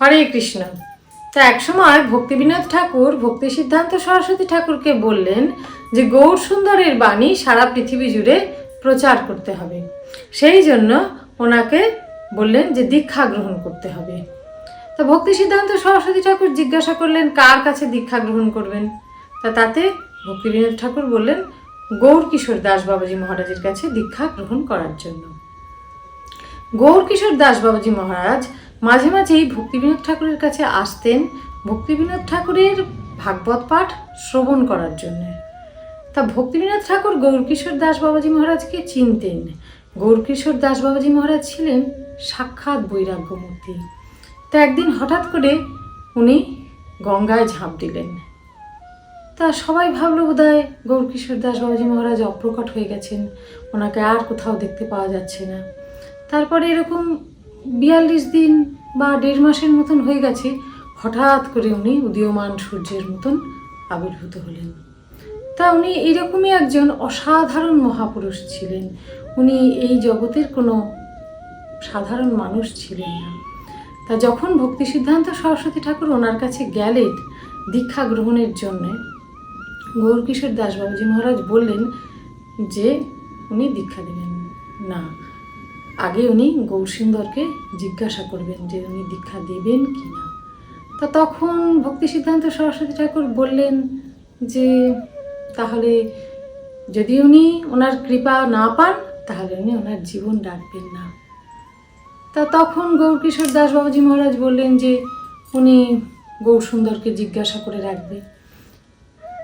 হরে কৃষ্ণ। তা একসময় ভক্তিবিনোদ ঠাকুর ভক্তি সিদ্ধান্ত সরস্বতী ঠাকুরকে বললেন যে গৌর সুন্দরের বাণী সারা পৃথিবী জুড়ে প্রচার করতে হবে। সেই জন্য ওনাকে বললেন যে দীক্ষা গ্রহণ করতে হবে। তা ভক্তি সিদ্ধান্ত সরস্বতী ঠাকুর জিজ্ঞাসা করলেন, কার কাছে দীক্ষা গ্রহণ করবেন? তা তাতে ভক্তিবিনোদ ঠাকুর বললেন, গৌর কিশোর দাস বাবাজি মহারাজের কাছে দীক্ষা গ্রহণ করার জন্য। গৌর কিশোর দাস বাবাজি মহারাজ মাঝে মাঝেই ভক্তিবিনোদ ঠাকুরের কাছে আসতেন ভক্তিবিনোদ ঠাকুরের ভাগবত পাঠ শ্রবণ করার জন্য। তা ভক্তিবিনোদ ঠাকুর গৌরকিশোর দাস বাবাজি মহারাজকে চিনতেন। গৌরকিশোর দাস বাবাজি মহারাজ ছিলেন সাক্ষাৎ বৈরাগ্যমূর্তি। তা একদিন হঠাৎ করে উনি গঙ্গায় ঝাঁপ দিলেন। তা সবাই ভাবলো বোধহয় গৌরকিশোর দাস বাবাজি মহারাজ অপ্রকট হয়ে গেছেন, ওনাকে আর কোথাও দেখতে পাওয়া যাচ্ছে না। তারপরে এরকম বিয়াল্লিশ দিন বা দেড় মাসের মতন হয়ে গেছে, হঠাৎ করে উনি উদীয়মান সূর্যের মতন আবির্ভূত হলেন। তা উনি এরকমই একজন অসাধারণ মহাপুরুষ ছিলেন। উনি এই জগতের কোনো সাধারণ মানুষ ছিলেন না। তা যখন ভক্তি সিদ্ধান্ত সরস্বতী ঠাকুর ওনার কাছে গেলেন দীক্ষা গ্রহণের জন্যে, গৌরকিশোর দাস বাবুজি মহারাজ বললেন যে, উনি দীক্ষা দেবেন। না আগে উনি গৌরসুন্দরকে জিজ্ঞাসা করবেন যে উনি দীক্ষা দেবেন কি না। তা তখন ভক্তি সিদ্ধান্ত সরস্বতী ঠাকুর বললেন যে, তাহলে যদি উনি ওনার কৃপা না পান, তাহলে উনি ওনার জীবন রাখবেন না। তা তখন গৌরকিশোর দাস বাবাজি মহারাজ বললেন যে, উনি গৌরসুন্দরকে জিজ্ঞাসা করে রাখবে।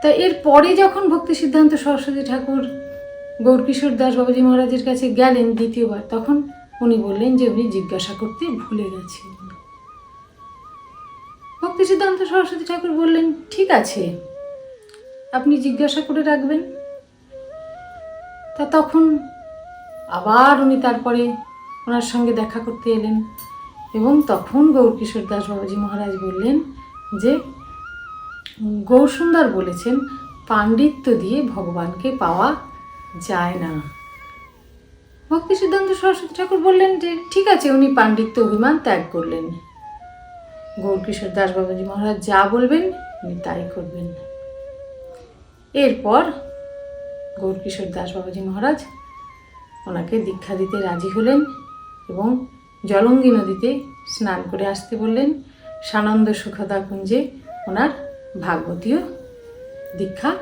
তা এর পরে যখন ভক্তি সিদ্ধান্ত সরস্বতী ঠাকুর গৌরকিশোর দাস বাবাজি মহারাজের কাছে গেলেন দ্বিতীয়বার। তখন উনি বললেন যে উনি জিজ্ঞাসা করতে ভুলে গেছেন। ভক্তি সিদ্ধান্ত সরস্বতী ঠাকুর বললেন, ঠিক আছে, আপনি জিজ্ঞাসা করে রাখবেন। তা তখন আবার উনি তারপরে ওনার সঙ্গে দেখা করতে এলেন এবং তখন গৌরকিশোর দাস বাবাজি মহারাজ বললেন যে গৌরসুন্দর বলেছেন, পাণ্ডিত্য দিয়ে ভগবানকে পাওয়া যায় না। ভক্তি সিদ্ধান্ত সরস্বতী ঠাকুর বললেন যে, ঠিক আছে, উনি পাণ্ডিত্য অভিমান ত্যাগ করলেন। গৌরকিশোর দাস বাবাজি মহারাজ যা বলবেন, উনি তাই করবেন। এরপর গৌরকিশোর দাস বাবাজি মহারাজ ওনাকে দীক্ষা দিতে রাজি হলেন এবং জলঙ্গি নদীতে স্নান করে আসতে বললেন। সানন্দ সুখদা কুঞ্জে ওনার ভাগবতীয় দীক্ষা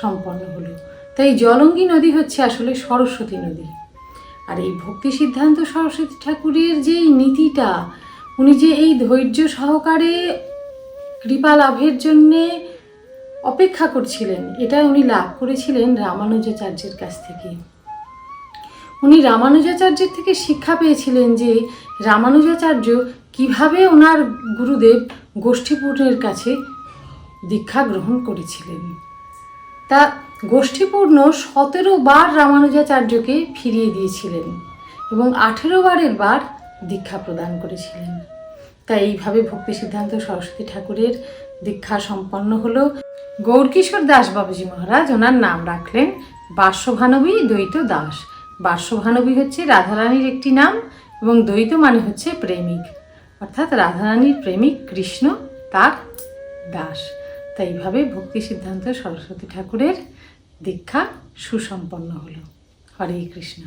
সম্পন্ন হলো। তাই জলঙ্গি নদী হচ্ছে আসলে সরস্বতী নদী। আর এই ভক্তি সিদ্ধান্ত সরস্বতী ঠাকুরের যে নীতিটা, উনি যে এই ধৈর্য সহকারে কৃপা লাভের জন্যে অপেক্ষা করছিলেন এটা উনি লাভ করেছিলেন রামানুজাচার্যের কাছ থেকে। উনি রামানুজাচার্যের থেকে শিক্ষা পেয়েছিলেন যে রামানুজাচার্য কীভাবে ওনার গুরুদেব গোষ্ঠীপূর্ণের কাছে দীক্ষা গ্রহণ করেছিলেন। তা গোষ্ঠীপূর্ণ সতেরো বার রামানুজাচার্যকে ফিরিয়ে দিয়েছিলেন এবং আঠেরো বারের বার দীক্ষা প্রদান করেছিলেন। তাই এইভাবে ভক্তি সিদ্ধান্ত সরস্বতী ঠাকুরের দীক্ষা সম্পন্ন হল। গৌরকিশোর দাস বাবুজি মহারাজ ওনার নাম রাখলেন বাষ্যভানবী দ্বৈত দাস। বাষ্যভানবী হচ্ছে রাধারানীর একটি নাম এবং দ্বৈত মানে হচ্ছে প্রেমিক। অর্থাৎ রাধারানীর প্রেমিক কৃষ্ণ তার দাস। তাই এইভাবে ভক্তি সিদ্ধান্ত সরস্বতী ঠাকুরের দীক্ষা সুসম্পন্ন হলো। হরে কৃষ্ণ।